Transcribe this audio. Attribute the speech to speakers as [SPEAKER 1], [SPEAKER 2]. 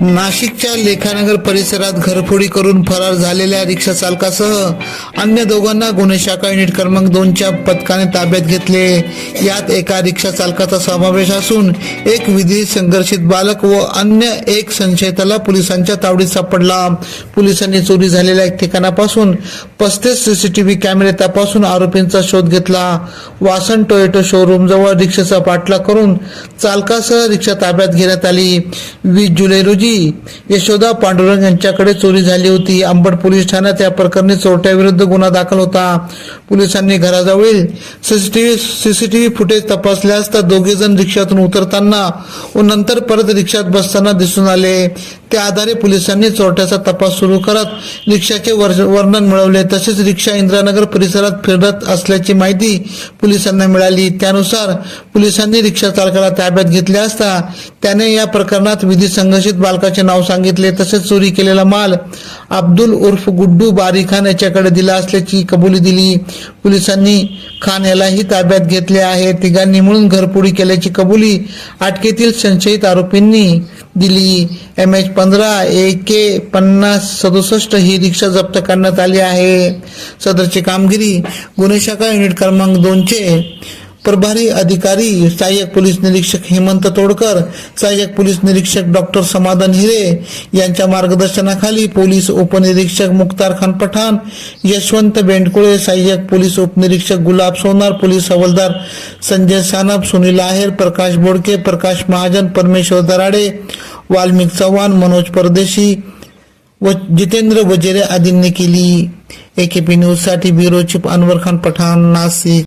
[SPEAKER 1] नाशिकच्या लेखानगर परिसरात घरफोडी करून फरार झालेल्या रिक्षा चालकासह अन्य दोघांना गुन्हे शाखा युनिट क्रमांक दोनच्या पथकाने ताब्यात घेतले. यात एका रिक्षा चालकाचा समावेश असून एक विधी संघर्षित बालक व अन्य एक संशयिताला पोलिसांच्या तावडीत सापडला. पोलिसांनी चोरी झालेल्या ठिकाणापासून पस्तीस सीसीटीव्ही कॅमेरे तपासून आरोपींचा शोध घेतला. वासन टोयोटो शोरूम जवळ रिक्षेचा पाठलाग करून चालकासह रिक्षा ताब्यात घेण्यात आली. वीस जुलै रोजी यशोदा पांडुरंग यांच्याकडे चोरी झाली होती. अंबड पोलीस ठाण्यात या प्रकरणी चोरट्याविरुद्ध गुन्हा दाखल होता. पोलिसांनी घराजवळील सीसीटीव्ही सीसीटीव्ही फुटेज तपासल्यास तर दोघे जण रिक्षातून उतरताना व नंतर परत रिक्षात बसताना दिसून आले. त्या आधारे पोलिसांनी चोरट्याचा तपास सुरू करत रिक्षाचे वर्णन मिळवले. तसेच रिक्षा इंद्रानगर परिसरात फिरत असल्याची माहिती पोलिसांना मिळाली. त्यानुसार पोलिसांनी रिक्षा चालकाला ताब्यात घेतले असता त्याने या प्रकरणात विधी संघर्षित बालकाचे नाव सांगितले. तसेच चोरी केलेला माल अब्दुल उर्फ गुड्डू बारी खान याच्याकडे दिला असल्याची कबुली दिली. पोलिसांनी खान यालाही ताब्यात घेतले आहे. तिघांनी मिळून घरपुडी केल्याची कबुली अटकेतील संशयित आरोपींनी दिली. एम एच पंधरा ए के पन्नास सदुसष्ट ही रिक्षा जप्त करण्यात आली आहे. सदरची कामगिरी गुन्हे शाखा युनिट क्रमांक दोनचे प्रभारी अधिकारी सहाय्यक पोलीस निरीक्षक हेमंत तोडकर सहाय्यक पोलीस निरीक्षक डॉक्टर समाधान हिरे यांच्या मार्गदर्शनाखाली पोलीस उपनिरीक्षक मुक्तार खान पठाण यशवंत बेंडकुळे सहाय्यक पोलीस उपनिरीक्षक गुलाब सोनार पोलीस हवालदार संजय सानप सुनील आहेर प्रकाश बोडके प्रकाश महाजन परमेश्वर दराडे वाल्मिक चव्हाण मनोज परदेशी व जितेंद्र वजेरे आदींनी केली. एकेपी न्यूजसाठी ब्युरो चीफ अनवर खान पठाण नाशिक.